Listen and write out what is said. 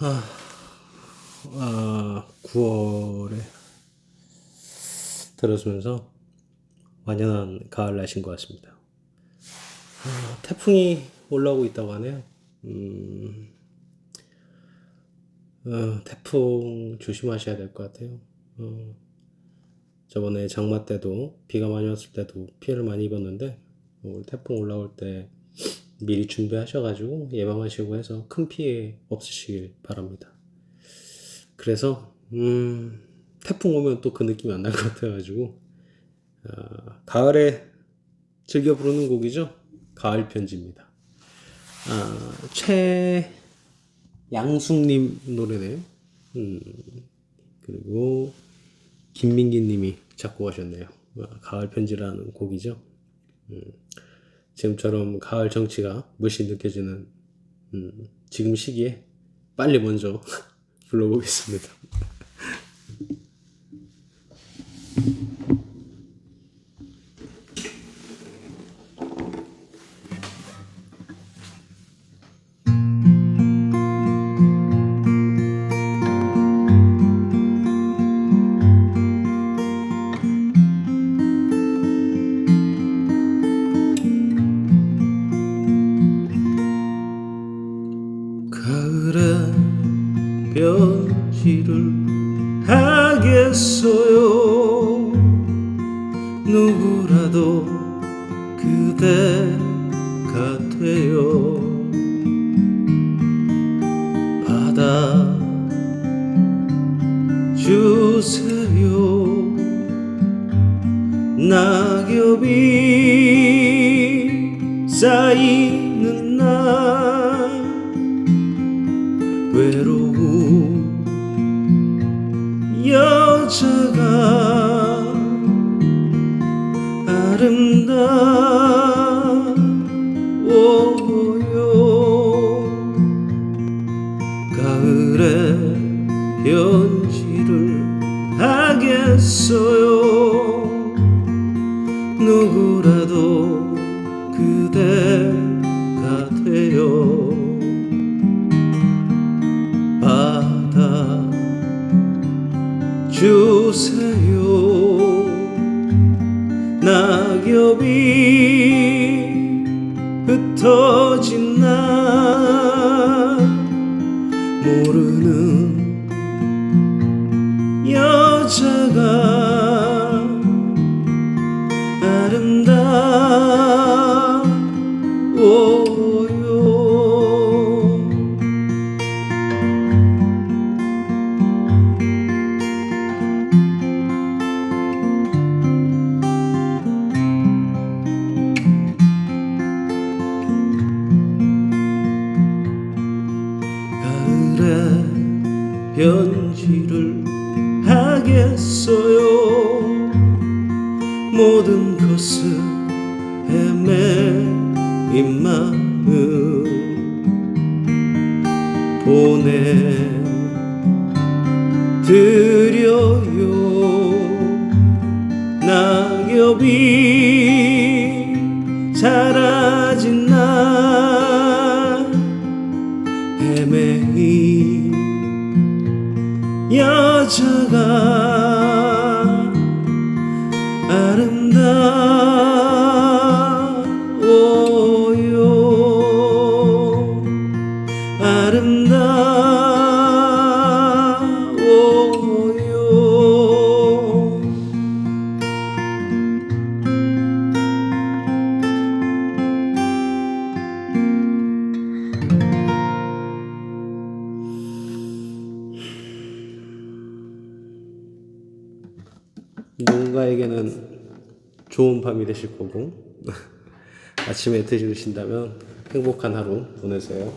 아, 아 9월에 들어서면서 완연한 가을 날씨인 것 같습니다. 아, 태풍이 올라오고 있다고 하네요. 음, 어, 태풍 조심하셔야 될 것 같아요. 어, 저번에 장마 때도 비가 많이 왔을 때도 피해를 많이 입었는데 올 태풍 올라올 때 미리 준비하셔가지고 예방하시고 해서 큰 피해 없으시길 바랍니다. 그래서 음, 태풍 오면 또 그 느낌이 안 날 것 같아가지고 아, 가을에 즐겨 부르는 곡이죠. 가을 편지입니다. 아, 최양숙님 노래네요. 음, 그리고 김민기님이 작곡하셨네요. 아, 가을 편지라는 곡이죠. 음, 지금처럼 가을 정치가 물씬 느껴지는 음, 지금 시기에 빨리 먼저 불러보겠습니다. 변시를 하겠어요. 누구라도 그대가 돼요. 받아 주세요. 낙엽이 쌓이 여자가 아름다워요. 가을에 편지를 하겠어요 낙엽이 흩어진 날 모르는 여자가 아름다워 편지를 하겠어요? 모든 것을 헤매인 마음 보내드려요. 낙엽이 사라진 여자가 누군가에게는 좋은 밤이 되실 거고 아침에 드시신다면 행복한 하루 보내세요.